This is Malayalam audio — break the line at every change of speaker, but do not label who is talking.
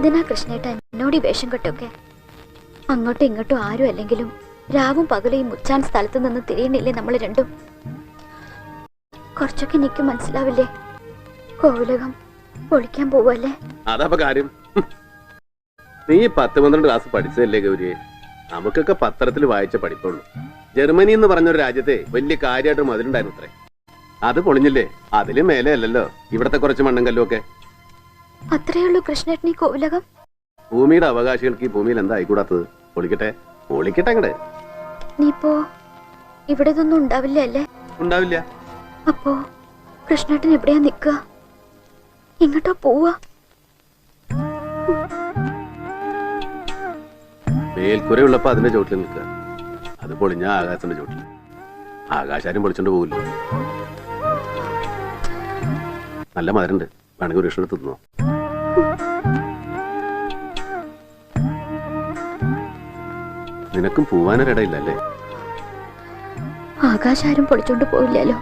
എന്തിനാ കൃഷ്ണേട്ട എന്നോട് ഈ വേഷം കെട്ടൊക്കെ. അങ്ങോട്ടും ഇങ്ങോട്ടും ആരും അല്ലെങ്കിലും രാവും പകലും ഈ മുച്ചാൻ സ്ഥലത്ത് നിന്ന് തിരിയണില്ലേ നമ്മൾ രണ്ടും? കുറച്ചൊക്കെ എനിക്ക് മനസ്സിലാവില്ലേ? കോവിലകം പൊളിക്കാൻ പോവല്ലേ?
അതപ്പൊ കാര്യം. നീ പത്ത് പന്ത്രണ്ട് ക്ലാസ് പഠിച്ചതല്ലേ ഗൗരിയെ? നമുക്കൊക്കെ പത്രത്തിൽ വായിച്ച പഠിപ്പുള്ളൂ. ജർമ്മനി എന്ന് പറഞ്ഞ ഒരു രാജ്യത്തെ വലിയ കാര്യമായിട്ട് മതിലുണ്ടായിരുന്നു അത്രേ അത് പൊളിഞ്ഞില്ലേ? അതിലും മേലെ അല്ലല്ലോ. ഇവിടത്തെ കുറച്ച് മണ്ണും കല്ലും ഒക്കെ.
അത്രയേ കൃഷ്ണേട്ടനീ കോവിലകം.
ഭൂമിയുടെ അവകാശികൾക്ക് ഈ ഭൂമിയിൽ എന്താ ആയിക്കൂടാത്തത്? പൊളിക്കട്ടെ? പൊളിക്കട്ടെ അങ്ങട്.
നീ ഇപ്പോ ഇവിടെ ഇതൊന്നും ഉണ്ടാവില്ല അല്ലേ?
ഉണ്ടാവില്ല.
അപ്പോ കൃഷ്ണേട്ടൻ എവിടെയാ നിക്കുക ഇങ്ങോട്ടോ പോവാ
മേൽക്കുരയുള്ളപ്പോ അതിന്റെ ചോട്ടിൽ നിൽക്കുക. അത് പൊളിഞ്ഞ ആകാശത്തിന്റെ ചോട്ടിൽ. ആകാശാരും പൊളിച്ചോണ്ട് പോകില്ല നല്ല മധുരണ്ട്. വേണമെങ്കിൽ ഒരു ഇഷ്ടം തിന്നോ. നിനക്കും പോവാനൊരിടയില്ല അല്ലേ
ആകാശാരും പൊളിച്ചോണ്ട് പോവില്ലല്ലോ.